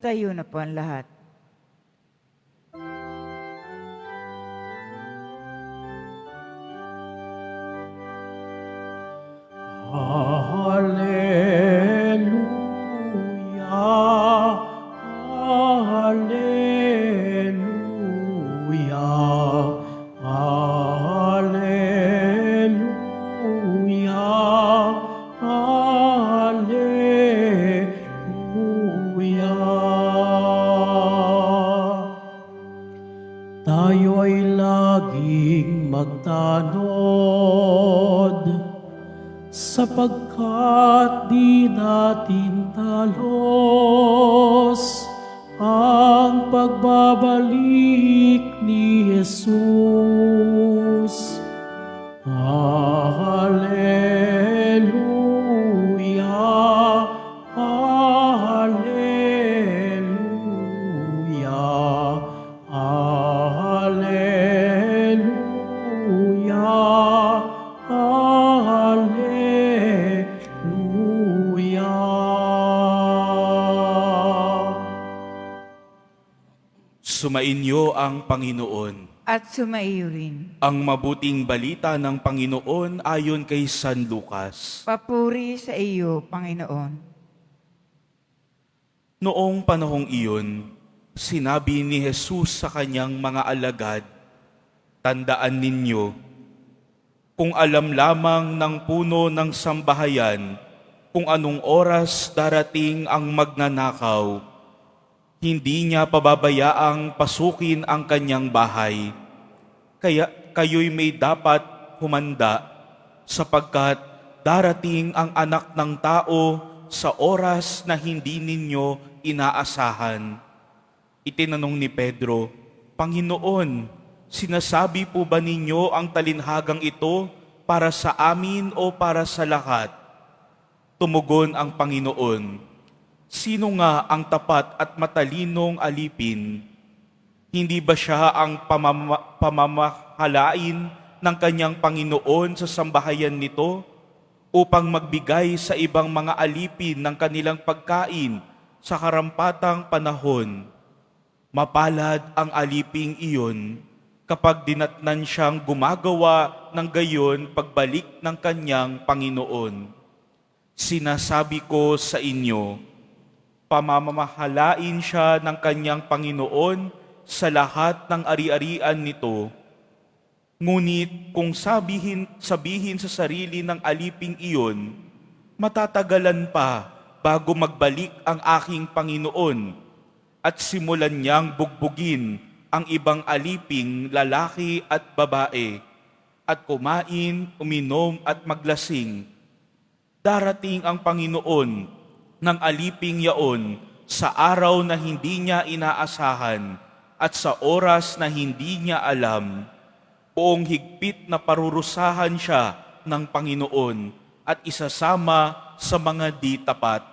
Tayo na po ang lahat. Hallelujah, laging magtanod sapagkat di natin talos ang pagbabalik ni Jesus. Hallelujah, Sumainyo ang Panginoon. At sumaiyo rin. Ang mabuting balita ng Panginoon ayon kay San Lucas. Papuri sa iyo, Panginoon. Noong panahong iyon, sinabi ni Jesus sa kanyang mga alagad, Tandaan ninyo, kung alam lamang ng puno ng sambahayan kung anong oras darating ang magnanakaw, hindi niya pababayaang pasukin ang kanyang bahay. Kaya kayo'y may dapat humanda sapagkat darating ang anak ng tao sa oras na hindi ninyo inaasahan. Itinanong ni Pedro, Panginoon, sinasabi po ba ninyo ang talinhagang ito para sa amin o para sa lahat? Tumugon ang Panginoon, Sino nga ang tapat at matalinong alipin? Hindi ba siya ang pamama- pamamahalain ng kanyang Panginoon sa sambahayan nito upang magbigay sa ibang mga alipin ng kanilang pagkain sa karampatang panahon? Mapalad ang aliping iyon kapag dinatnan siyang gumagawa ng gayon pagbalik ng kanyang Panginoon. Sinasabi ko sa inyo, pamamahalain siya ng kanyang Panginoon sa lahat ng ari-arian nito. Ngunit kung sabihin, sabihin sa sarili ng aliping iyon, matatagalan pa bago magbalik ang aking Panginoon at simulan niyang bugbugin ang ibang aliping lalaki at babae at kumain, uminom at maglasing. Darating ang Panginoon ng aliping yaon sa araw na hindi niya inaasahan at sa oras na hindi niya alam. Buong higpit na parurusahan siya ng Panginoon at isasama sa mga di tapat.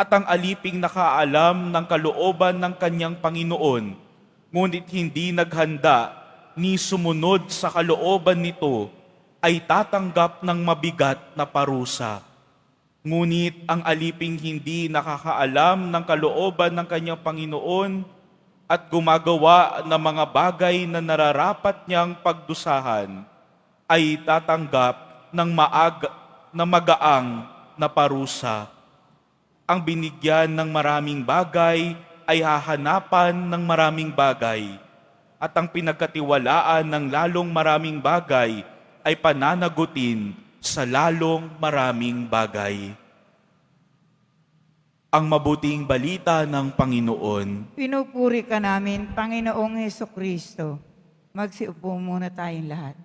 At ang aliping nakaalam ng kalooban ng kanyang Panginoon, ngunit hindi naghanda ni sumunod sa kalooban nito, ay tatanggap ng mabigat na parusa. Ngunit ang aliping hindi nakakaalam ng kalooban ng kanyang Panginoon at gumagawa ng mga bagay na nararapat niyang pagdusahan ay tatanggap ng maaga, na magaang na parusa. Ang binigyan ng maraming bagay ay hahanapan ng maraming bagay at ang pinagkatiwalaan ng lalong maraming bagay ay pananagutin sa lalong maraming bagay. Ang mabuting balita ng Panginoon. Pinupuri ka namin, Panginoong Heso Kristo. Magsiupo muna tayong lahat.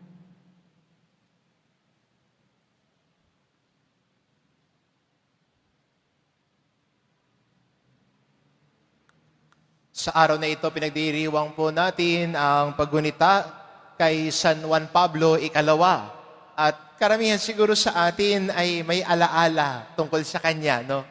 Sa araw na ito, pinagdiriwang po natin ang paggunita kay San Juan Pablo Ikalawa. At karamihan siguro sa atin ay may alaala tungkol sa kanya, no?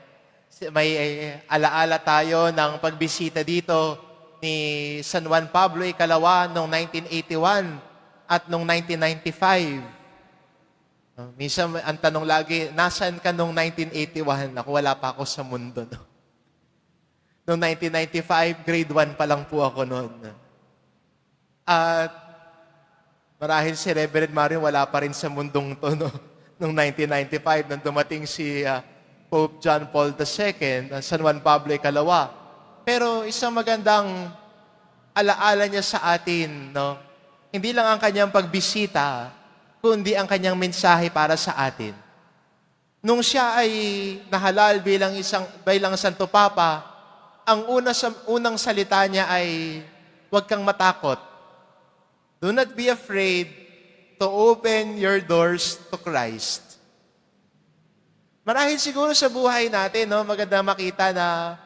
May eh, alaala tayo ng pagbisita dito ni San Juan Pablo Ikalawa noong 1981 at noong 1995. No? Minsan ang tanong lagi, nasan ka noong 1981? Ako wala pa ako sa mundo, no? Noong 1995, grade 1 pa lang po ako noon. At marahil si Reverend Mario wala pa rin sa mundong to no? noong 1995 nang dumating si ah, Pope John Paul II, ang San Juan Pablo Ikalawa. Pero isang magandang alaala niya sa atin, no? Hindi lang ang kanyang pagbisita, kundi ang kanyang mensahe para sa atin. Nung siya ay nahalal bilang isang bilang Santo Papa, ang una sa unang salita niya ay huwag kang matakot. Do not be afraid to open your doors to Christ. Marahil siguro sa buhay natin, no, maganda makita na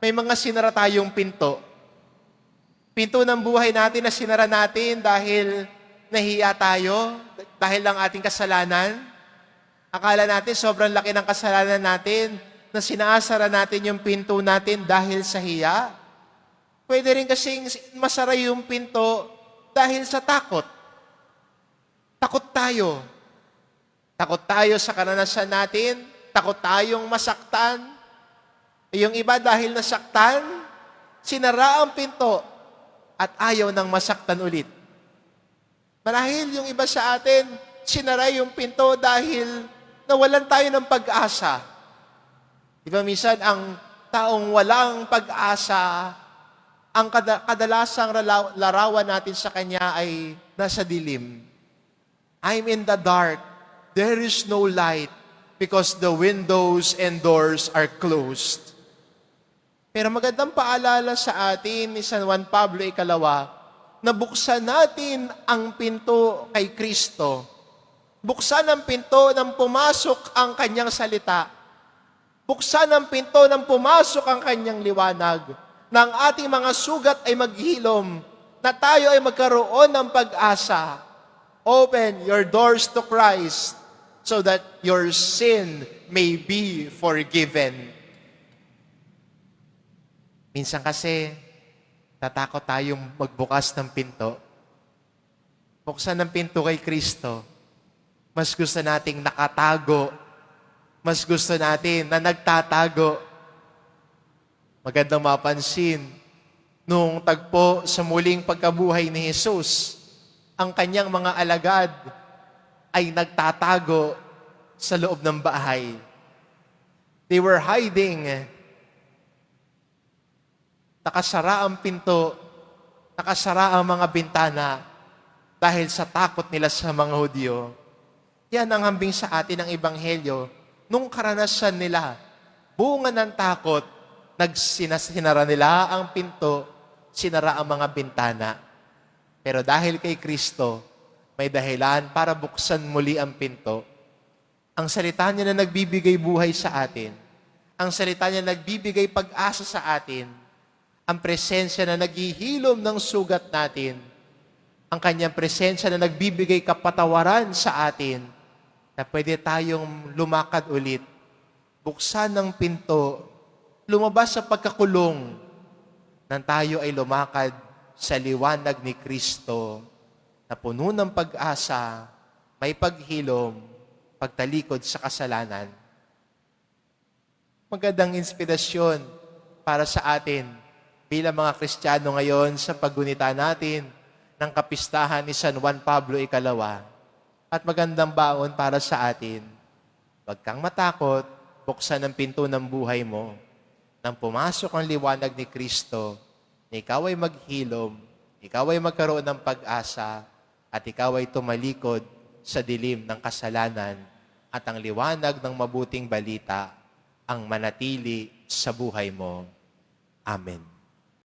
may mga sinara tayong pinto. Pinto ng buhay natin na sinara natin dahil nahiya tayo, dahil lang ating kasalanan. Akala natin sobrang laki ng kasalanan natin na sinasara natin yung pinto natin dahil sa hiya. Pwede rin kasing masara yung pinto dahil sa takot. Takot tayo. Takot tayo sa karanasan natin. Takot tayong masaktan. E Yung iba dahil nasaktan, sinara ang pinto at ayaw nang masaktan ulit. Marahil yung iba sa atin, sinara yung pinto dahil nawalan tayo ng pag-asa. Di ba minsan ang taong walang pag-asa, ang kada- kadalasang larawan natin sa kanya ay nasa dilim. I'm in the dark. There is no light because the windows and doors are closed. Pero magandang paalala sa atin ni San Juan Pablo Ikalawa na buksan natin ang pinto kay Kristo. Buksan ang pinto nang pumasok ang kanyang salita. Buksan ang pinto nang pumasok ang kanyang liwanag. Na ang ating mga sugat ay maghilom. Na tayo ay magkaroon ng pag-asa. Open your doors to Christ so that your sin may be forgiven. Minsan kasi, tatakot tayong magbukas ng pinto. Buksan ng pinto kay Kristo. Mas gusto nating nakatago. Mas gusto natin na nagtatago. Magandang mapansin, nung tagpo sa muling pagkabuhay ni Jesus, ang kanyang mga alagad ay nagtatago sa loob ng bahay. They were hiding nakasara ang pinto, nakasara ang mga bintana dahil sa takot nila sa mga Hudyo. Yan ang hambing sa atin ng Ebanghelyo. Nung karanasan nila, bunga ng takot, nagsinara nila ang pinto, sinara ang mga bintana. Pero dahil kay Kristo, may dahilan para buksan muli ang pinto. Ang salita niya na nagbibigay buhay sa atin, ang salita niya na nagbibigay pag-asa sa atin, ang presensya na naghihilom ng sugat natin, ang kanyang presensya na nagbibigay kapatawaran sa atin, na pwede tayong lumakad ulit, buksan ng pinto, lumabas sa pagkakulong, nang tayo ay lumakad sa liwanag ni Kristo, na puno ng pag-asa, may paghilom, pagtalikod sa kasalanan. Magandang inspirasyon para sa atin bilang mga Kristiyano ngayon sa paggunita natin ng kapistahan ni San Juan Pablo Ikalawa at magandang baon para sa atin. Huwag kang matakot, buksan ang pinto ng buhay mo. Nang pumasok ang liwanag ni Kristo, na ikaw ay maghilom, ikaw ay magkaroon ng pag-asa, at ikaw ay tumalikod sa dilim ng kasalanan at ang liwanag ng mabuting balita ang manatili sa buhay mo. Amen.